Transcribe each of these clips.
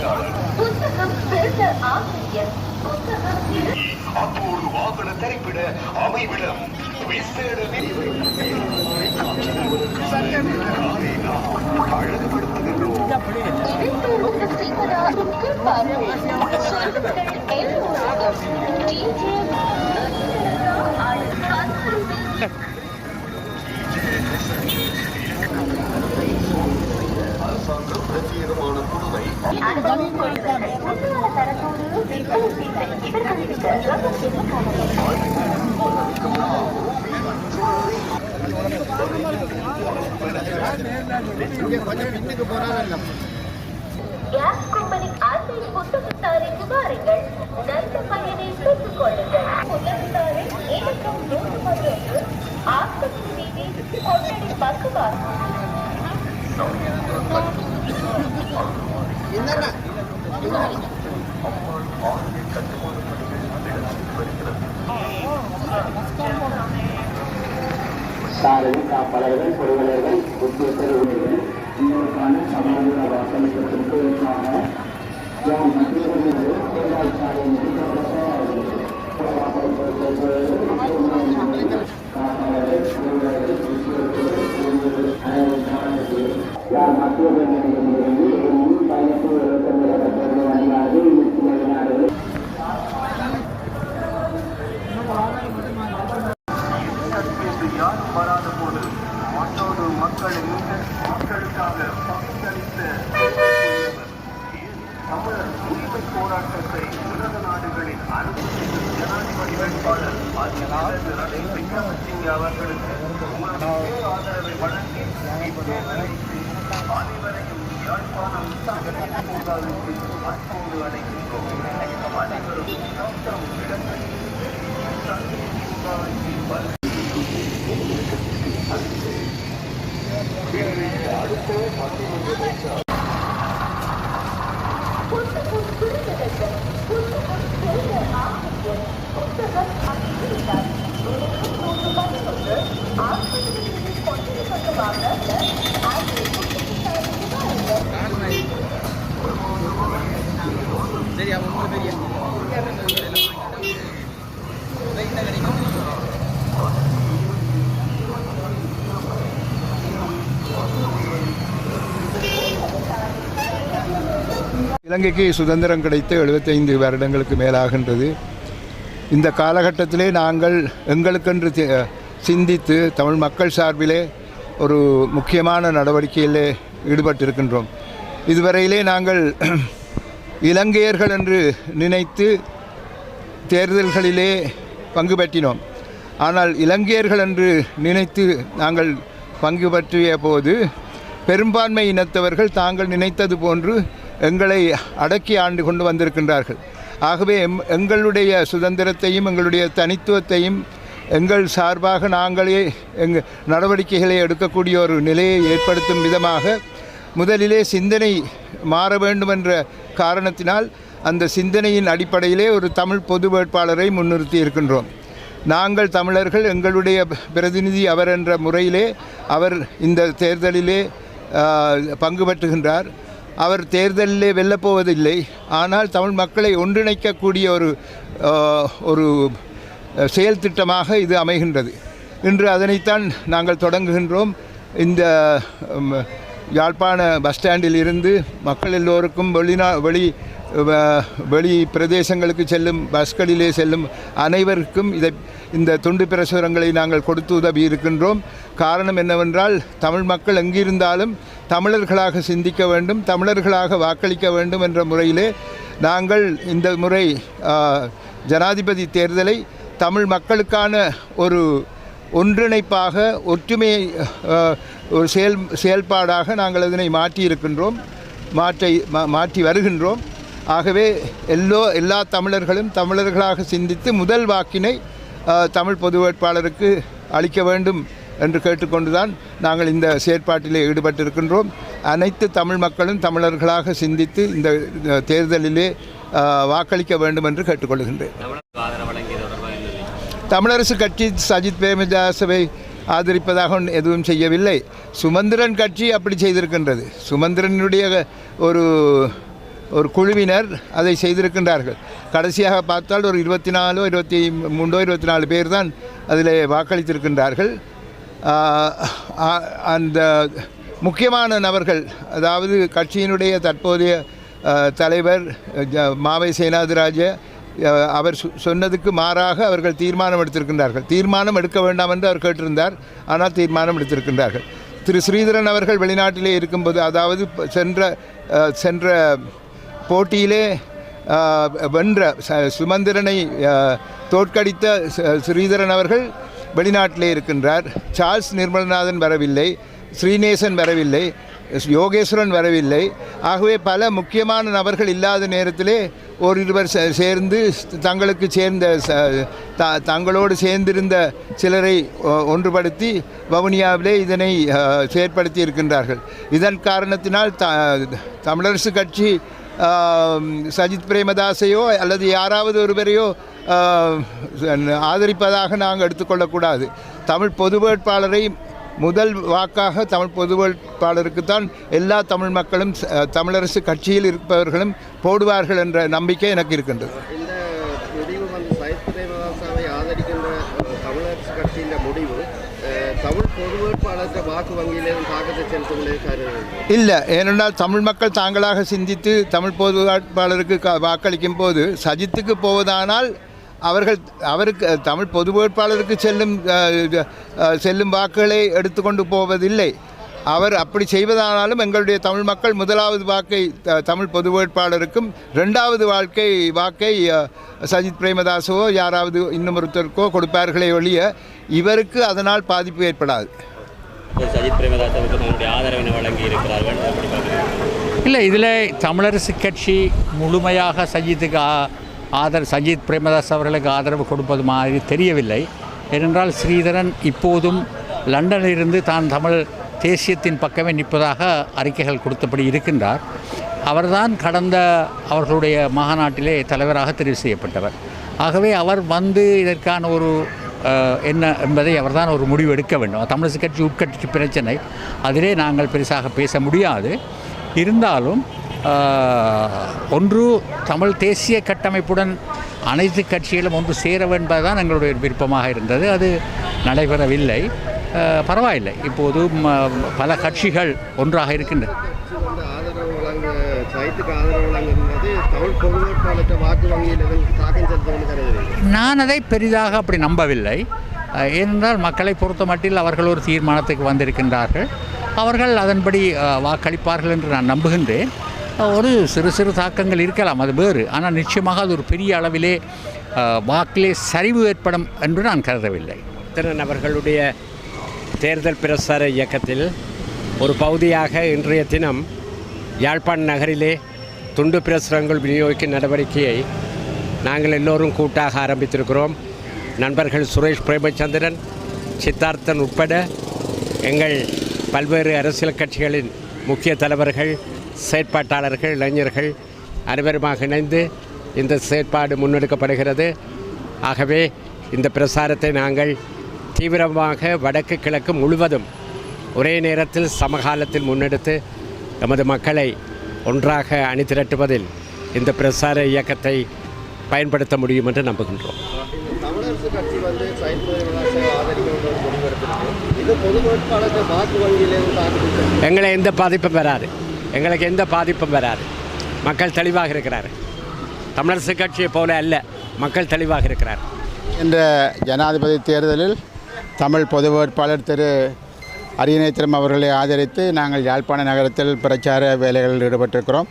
புத்தகம் சிறந்த ஆசிரியர் புத்தகம் அப்போது வாகன தரிப்பிட அமைவிடம் விசேட அழகுபடுத்துகின்றோம் இவர்களுக்கு ரகசிய கவலை கேஸ் கம்பெனி ஆசை புத்தகத்தாரை புகாருங்கள். நல்ல பயனை பெற்றுக் கொள்ளுங்கள் புத்தகத்தாரை இலக்கம் நூற்று பதினொன்று ஆஸ்பத்திரி சாரதி காப்பாளர்கள் பொறியாளர்கள் உத்தியோகத்தர் ஊழியர்கள் சமாதான வாக்களிப்பதற்கு ஏற்றாக அனைவரையும் யாழ்ப்பாணம் சங்கத்தின் பூங்காவிற்கு அன்போடு அழைக்கின்றோம் அனைவரும் டாக்டர் இடங்களில் பூங்காவிற்கு புரிந்ததற்கு புத்தகம் சிறந்த ஆசிரியர் புத்தகம் அறிவித்தார் இலக்கம் நூற்று பதினொன்று ஆசிரியர் வீதி கொட்டடி பக்கமாக ஆசிரிய புத்தகத்தாரை புகாருங்கள் இலங்கைக்கு சுதந்திரம் கிடைத்து எழுபத்தைந்து வருடங்களுக்கு மேலாகின்றது. இந்த காலகட்டத்திலே நாங்கள் எங்களுக்கென்று சிந்தித்து தமிழ் மக்கள் சார்பிலே ஒரு முக்கியமான நடவடிக்கையிலே ஈடுபட்டிருக்கின்றோம். இதுவரையிலே நாங்கள் இலங்கையர்கள் என்று நினைத்து தேர்தல்களிலே பங்கு பற்றினோம். ஆனால் இலங்கையர்கள் என்று நினைத்து நாங்கள் பங்கு பற்றிய போது பெரும்பான்மை இனத்தவர்கள் தாங்கள் நினைத்தது போன்று எங்களை அடக்கி ஆண்டு கொண்டு வந்திருக்கின்றார்கள். ஆகவே எம் எங்களுடைய சுதந்திரத்தையும் எங்களுடைய தனித்துவத்தையும் எங்கள் சார்பாக நாங்களே எங்கள் நடவடிக்கைகளை எடுக்கக்கூடிய ஒரு நிலையை ஏற்படுத்தும் விதமாக முதலிலே சிந்தனை மாற வேண்டும் என்ற காரணத்தினால் அந்த சிந்தனையின் அடிப்படையிலே ஒரு தமிழ் பொது வேட்பாளரை முன்னிறுத்தி இருக்கின்றோம். நாங்கள் தமிழர்கள் எங்களுடைய பிரதிநிதி அவர் என்ற முறையிலே அவர் இந்த தேர்தலிலே பங்கு பெற்றுகின்றார். அவர் தேர்தலிலே வெல்லப்போவதில்லை. ஆனால் தமிழ் மக்களை ஒன்றிணைக்கக்கூடிய ஒரு ஒரு செயல் திட்டமாக இது அமைகின்றது. இன்று அதனைத்தான் நாங்கள் தொடங்குகின்றோம். இந்த யாழ்ப்பாண பஸ் ஸ்டாண்டில் இருந்து மக்கள் எல்லோருக்கும் வெளிநா வெளி வ- வெளி பிரதேசங்களுக்கு செல்லும் பஸ்களிலே செல்லும் அனைவருக்கும் இதை இந்த துண்டு பிரசுரங்களை நாங்கள் கொடுத்து உதவி இருக்கின்றோம். காரணம் என்னவென்றால் தமிழ் மக்கள் எங்கிருந்தாலும் தமிழர்களாக சிந்திக்க வேண்டும் தமிழர்களாக வாக்களிக்க வேண்டும் என்ற முறையிலே நாங்கள் இந்த முறை ஜனாதிபதி தேர்தலை தமிழ் மக்களுக்கான ஒரு ஒன்றிணைப்பாக ஒற்றுமையை ஒரு செயல் செயல்பாடாக நாங்கள் அதனை மாற்றி இருக்கின்றோம் மாற்றி மா- மாற்றி வருகின்றோம். ஆகவே எல்லோ எல்லா தமிழர்களும் தமிழர்களாக சிந்தித்து முதல் வாக்கினை தமிழ் பொது வேட்பாளருக்கு அளிக்க வேண்டும் என்று கேட்டுக்கொண்டுதான் நாங்கள் இந்த செயற்பாட்டிலே ஈடுபட்டிருக்கின்றோம். அனைத்து தமிழ் மக்களும் தமிழர்களாக சிந்தித்து இந்த தேர்தலிலே வாக்களிக்க வேண்டும் என்று கேட்டுக்கொள்கின்றேன். தமிழரசு கட்சி சஜித் பிரேமதாசவை ஆதரிப்பதாக எதுவும் செய்யவில்லை. சுமந்திரன் கட்சி அப்படி செய்திருக்கின்றது. சுமந்திரனுடைய ஒரு ஒரு குழுவினர் அதை செய்திருக்கின்றார்கள். கடைசியாக பார்த்தால் ஒரு இருபத்தி நாலோ இருபத்தி மூன்றோ இருபத்தி நாலு பேர் தான் அதில் வாக்களித்திருக்கின்றார்கள் அந்த முக்கியமான நபர்கள் அதாவது கட்சியினுடைய தற்போதைய தலைவர் ஜ- மாவை சேனாதிராஜ அவர் சொ- சொன்னதுக்கு மாறாக அவர்கள் தீர்மானம் எடுத்திருக்கின்றார்கள். தீர்மானம் எடுக்க வேண்டாம் என்று அவர் கேட்டிருந்தார். ஆனால் தீர்மானம் எடுத்திருக்கின்றார்கள். திரு. ஸ்ரீதரன் அவர்கள் வெளிநாட்டிலே இருக்கும்போது அதாவது சென்ற சென்ற போட்டியிலே வென்ற ச- சுமந்திரனை தோற்கடித்த ஸ்ரீதரன் அவர்கள் வெளிநாட்டிலே இருக்கின்றார். சார்ல்ஸ் நிர்மலநாதன் வரவில்லை ஸ்ரீநேசன் வரவில்லை யோகேஸ்வரன் வரவில்லை. ஆகவே பல முக்கியமான நபர்கள் இல்லாத நேரத்திலே ஓரிருவர் சே- சேர்ந்து தங்களுக்கு சேர்ந்த ச- த- தங்களோடு சேர்ந்திருந்த சிலரை ஒன்றுபடுத்தி வவுனியாவிலே இதனை செயற்படுத்தி இருக்கின்றார்கள். இதன் காரணத்தினால் த தமிழரசு கட்சி சஜித் பிரேமதாசையோ அல்லது யாராவது ஒருவரையோ ஆதரிப்பதாக நாங்கள் எடுத்துக்கொள்ளக்கூடாது. தமிழ் பொது வேட்பாளரை முதல் வாக்காக தமிழ் பொது வேட்பாளருக்கு தான் எல்லா தமிழ் மக்களும் தமிழரசு கட்சியில் இருப்பவர்களும் போடுவார்கள் என்ற நம்பிக்கை எனக்கு இருக்கின்றது. இல்லை ஏனென்றால் தமிழ் மக்கள் தாங்களாக சிந்தித்து தமிழ் பொது வேட்பாளருக்கு வாக்களிக்கும் போது சஜித்துக்கு போவதானால் அவர்கள் அவருக்கு தமிழ் பொது வேட்பாளருக்கு செல்லும் செல்லும் வாக்குகளை எடுத்துக்கொண்டு போவதில்லை. அவர் அப்படி செய்வதானாலும் எங்களுடைய தமிழ் மக்கள் முதலாவது வாக்கை த- தமிழ் பொது வேட்பாளருக்கும் ரெண்டாவது வாழ்க்கை வாக்கை சஜித் பிரேமதாசவோ யாராவது இன்னும் ஒருத்தருக்கோ கொடுப்பார்களே ஒழிய இவருக்கு அதனால் பாதிப்பு ஏற்படாது. சஜித் பிரேமதாசவுக்கு தங்களுடைய ஆதரவினை வழங்கி இருக்கிறார்கள் இல்லை இதில் தமிழரசு கட்சி முழுமையாக சஜித்துக்கு ஆதரவு சஞ்சீத் சஜித் பிரேமதாஸ் அவர்களுக்கு ஆதரவு கொடுப்பது மாதிரி தெரியவில்லை. ஏனென்றால் ஸ்ரீதரன் இப்போதும் லண்டனிலிருந்து தான் தமிழ் தேசியத்தின் பக்கமே நிற்பதாக அறிக்கைகள் கொடுத்தபடி இருக்கின்றார். அவர்தான் கடந்த அவர்களுடைய மாநாட்டிலே தலைவராக தெரிவு செய்யப்பட்டவர். ஆகவே அவர் வந்து இதற்கான ஒரு என்ன என்பதை அவர்தான் ஒரு முடிவு எடுக்க வேண்டும். தமிழரசு கட்சி உட்கட்சி பிரச்சனை. அதிலே நாங்கள் பெருசாக பேச முடியாது. இருந்தாலும் ஒன்று தமிழ் தேசிய கட்டமைப்புடன் அனைத்து கட்சிகளும் ஒன்று சேர என்பதுதான் எங்களுடைய விருப்பமாக இருந்தது. அது நடைபெறவில்லை. பரவாயில்லை. இப்போது பல கட்சிகள் ஒன்றாக இருக்கின்றன. நான் அதை பெரிதாக அப்படி நம்பவில்லை. ஏனென்றால் மக்களை பொறுத்த மட்டில் அவர்கள் ஒரு தீர்மானத்துக்கு வந்திருக்கின்றார்கள். அவர்கள் அதன்படி வாக்களிப்பார்கள் என்று நான் நம்புகின்றேன். ஒரு சிறு சிறு தாக்கங்கள் இருக்கலாம் அது வேறு. ஆனால் நிச்சயமாக அது ஒரு பெரிய அளவிலே வாக்கிலே சரிவு ஏற்படும் என்று நான் கருதவில்லை. திறன் அவர்களுடைய தேர்தல் பிரசார இயக்கத்தில் ஒரு பகுதியாக இன்றைய தினம் யாழ்ப்பாண நகரிலே துண்டு பிரசுரங்கள் விநியோகிக்கும் நடவடிக்கையை நாங்கள் எல்லோரும் கூட்டாக ஆரம்பித்திருக்கிறோம். நண்பர்கள் சுரேஷ் பிரேமச்சந்திரன் சித்தார்த்தன் உட்பட எங்கள் பல்வேறு அரசியல் கட்சிகளின் முக்கிய தலைவர்கள் செயற்பாட்டாளர்கள் இளைஞர்கள் அனைவருமாக இணைந்து இந்த செயற்பாடு முன்னெடுக்கப்படுகிறது. ஆகவே இந்த பிரசாரத்தை நாங்கள் தீவிரமாக வடக்கு கிழக்கு முழுவதும் ஒரே நேரத்தில் சமகாலத்தில் முன்னெடுத்து நமது மக்களை ஒன்றாக அணிதிரட்டுவதில் இந்த பிரசார இயக்கத்தை பயன்படுத்த முடியும் என்று நம்புகின்றோம். எங்களை எந்த பாதிப்பும் வராது. எங்களுக்கு எந்த பாதிப்பும் வராது. மக்கள் தெளிவாக இருக்கிறார். தமிழரசு கட்சியை போல அல்ல மக்கள் தெளிவாக இருக்கிறார். என்ற ஜனாதிபதி தேர்தலில் தமிழ் பொது வேட்பாளர் திரு அரியநேத்திரம் அவர்களை ஆதரித்து நாங்கள் யாழ்ப்பாண நகரத்தில் பிரச்சார வேலைகளில் ஈடுபட்டிருக்கிறோம்.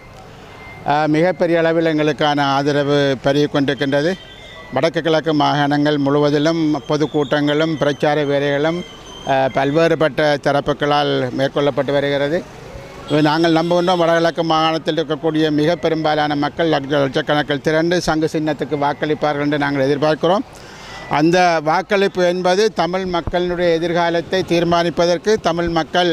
மிகப்பெரிய அளவில் எங்களுக்கான ஆதரவு பெருகி கொண்டிருக்கின்றது. வடக்கு கிழக்கு மாகாணங்கள் முழுவதிலும் பொதுக்கூட்டங்களும் பிரச்சார வேலைகளும் பல்வேறுபட்ட தரப்புகளால் மேற்கொள்ளப்பட்டு வருகிறது. நாங்கள் நம்புகின்றோம். வடகிழக்கு மாகாணத்தில் இருக்கக்கூடிய மிக பெரும்பாலான மக்கள் லட்சக்கணக்கில் திரண்டு சங்கு சின்னத்துக்கு வாக்களிப்பார்கள் என்று நாங்கள் எதிர்பார்க்கிறோம். அந்த வாக்களிப்பு என்பது தமிழ் மக்களினுடைய எதிர்காலத்தை தீர்மானிப்பதற்கு தமிழ் மக்கள்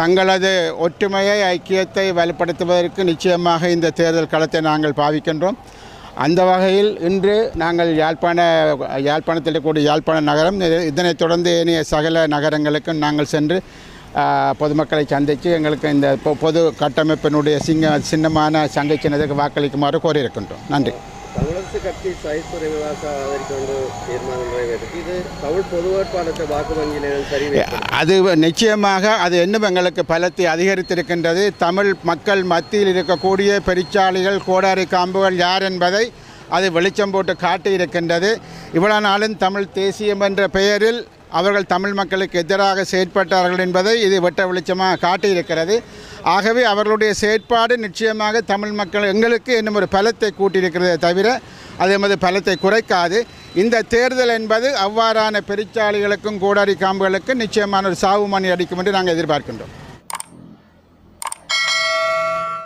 தங்களது ஒற்றுமையை ஐக்கியத்தை வலுப்படுத்துவதற்கு நிச்சயமாக இந்த தேர்தல் களத்தை நாங்கள் பாவிக்கின்றோம். அந்த வகையில் இன்று நாங்கள் யாழ்ப்பாண யாழ்ப்பாணத்தில் இருக்கக்கூடிய யாழ்ப்பாண நகரம் இதனைத் தொடர்ந்து ஏனைய சகல நகரங்களுக்கும் நாங்கள் சென்று பொதுமக்களை சந்தித்து எங்களுக்கு இந்த பொ- பொது கட்டமைப்பினுடைய சிங்க சின்னமான சங்கை சின்னத்துக்கு வாக்களிக்குமாறு கோரியிருக்கின்றோம். நன்றி. நிறைவேற்றி இது தமிழ் பொது வாக்கு வங்கியில் சரி அது நிச்சயமாக அது இன்னும் எங்களுக்கு பலத்தை அதிகரித்திருக்கின்றது. தமிழ் மக்கள் மத்தியில் இருக்கக்கூடிய பெருச்சாளிகள் கோடாரி காம்புகள் யார் என்பதை அது வெளிச்சம் போட்டு காட்டியிருக்கின்றது. இவ்வளவு நாளும் தமிழ் தேசியம் என்ற பெயரில் அவர்கள் தமிழ் மக்களுக்கு எதிராக செயற்பட்டார்கள் என்பதை இது வெட்ட வெளிச்சமாக காட்டியிருக்கிறது. ஆகவே அவர்களுடைய செயற்பாடு நிச்சயமாக தமிழ் மக்கள் எங்களுக்கு இன்னும் ஒரு பலத்தை கூட்டியிருக்கிறதே தவிர அது எமது பலத்தை குறைக்காது. இந்த தேர்தல் என்பது அவ்வாறான பெருச்சாளிகளுக்கும் கோடாரி காம்புகளுக்கும் நிச்சயமான ஒரு சாவு மணி அடிக்கும் என்று நாங்கள் எதிர்பார்க்கின்றோம்.